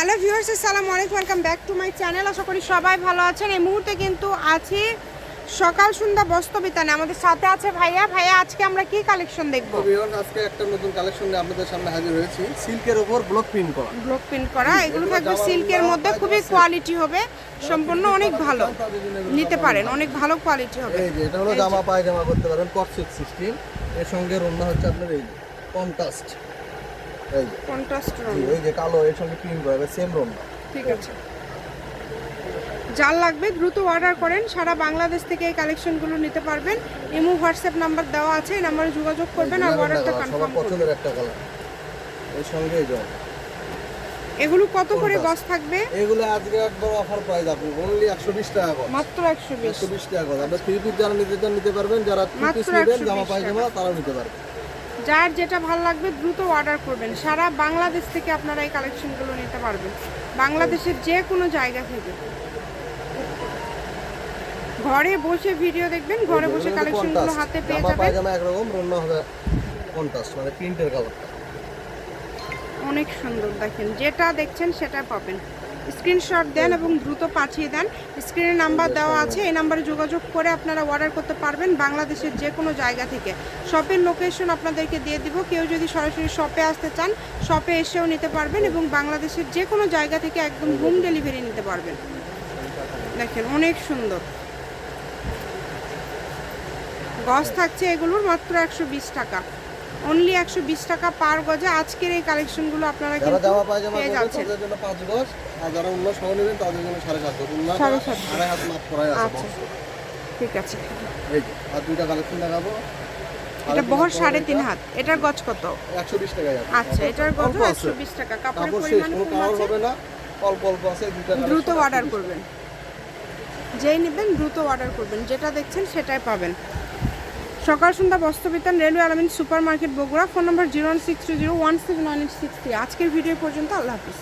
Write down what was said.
Hello viewers আসসালামু আলাইকুম welcome back to my channel. আশা করি সবাই ভালো আছেন। এই মুহূর্তে কিন্তু আছি সকাল সন্ধ্যা বস্তবিতানে আমাদের সাথে আছে ভাইয়া। ভাইয়া আজকে আমরা কি কালেকশন দেখব? ভিউয়ার্স আজকে একটা নতুন কালেকশন নিয়ে আপনাদের সামনে হাজির হয়েছি। সিল্কের উপর ব্লক প্রিন্ট করা। ব্লক প্রিন্ট করা। এগুলো থাকবে সিল্কের মধ্যে। খুবই কোয়ালিটি হবে। সম্পূর্ণ অনেক ভালো। নিতে পারেন। অনেক ভালো কোয়ালিটি হবে। এই যে এটা হলো জামা পায়জামা করতে পারেন। কটসেট সিস্টেম এর সঙ্গে রন্না হচ্ছে আপনার এই কন্ট্রাস্ট এই যে। কন্ট্রাস্ট জি, এই যে কালো এর সঙ্গে প্রিন্ট করা সেম রন্না ঠিক আছে। যার লাগবে দ্রুত অর্ডার করেন সারা বাংলাদেশ থেকে এই কালেকশনগুলো নিতে পারবেন। ইমো হোয়াটসঅ্যাপ নাম্বার দেওয়া আছে এই নাম্বারে যোগাযোগ করবেন আর অর্ডারটা কনফার্ম করবেন একটা কালারের সঙ্গে এই এগুলো কত করে? গজ থাকবে? এগুলো আজকে একদম অফার প্রাইস আপনি অনলি একশো বিশ টাকা করে মাত্র একশো বিশ। একশো বিশ টাকা করে আপনার থ্রি পিস যারা নিতে চান নিতে পারবেন। যারা থ্রি পিস নেবেন জামা। পায়জামা তারাও নিতে পারবেন। যার যেটা ভালো লাগবে দ্রুত অর্ডার করবেন। সারা বাংলাদেশ থেকে আপনারা এই কালেকশনগুলো নিতে পারবেন। বাংলাদেশের যে কোনো জায়গা থেকে। ঘরে বসে ভিডিও দেখবেন ঘরে বসে কালেকশনগুলো হাতে পেয়ে যাবেন। পায়জামা একরকম রন্না হবে কন্ট্রাস্ট মানে প্রিন্টের কালারটা অনেক সুন্দর দেখেন। যেটা দেখছেন সেটা পাবেন। স্ক্রিনশট দেন এবং দ্রুত পাঠিয়ে দেন। স্ক্রিনে নাম্বার দেওয়া আছে, এই নাম্বারে যোগাযোগ করে আপনারা অর্ডার করতে পারবেন বাংলাদেশের যে কোনো জায়গা থেকে। শপের লোকেশন আপনাদেরকে দিয়ে দিব। কেউ যদি সরাসরি শপে আসতে চান শপে এসেও নিতে পারবেন এবং বাংলাদেশের যে কোনো জায়গা থেকে একদম হোম ডেলিভারি নিতে পারবেন। দেখেন, অনেক সুন্দর। গজ থাকছে এগুলোর মাত্র একশো বিশ টাকা। অনলি একশো বিশ টাকা পার গজে আজকের এই কালেকশনগুলো আপনারা কিন্তু জামা পায়জামা পেয়ে করবেন যাচ্ছেন। তাদের জন্য পাঁচ গজ। আর যারা উল্লাস সহ নেবেন তাদের জন্য সাড়ে সাত গজ। সাড়ে সাত আড়াই হাত মাপ করাই আছে আচ্ছা। ঠিক আছে। এই যে আর দুইটা কালেকশন দেখাবো। এটা বহর সাড়ে তিন হাত। এটার গজ কত? একশো বিশ আছে। আচ্ছা এটার গজ একশো বিশ টাকা। কাপড়ের কাপড় পরিমাণ কম আছে হবে না। অল্প অল্প আছে দুইটা দ্রুত অর্ডার করবেন। যেই নেবেন দ্রুত অর্ডার করবেন। যেটা দেখছেন সেটাই পাবেন। সকাল সন্ধ্যা বস্ত্রবিতান railway Alamin super market Bogura, phone number zero one six two zero one six nine eight six three. আজকের ভিডিও পর্যন্ত, আল্লাহ হাফিজ।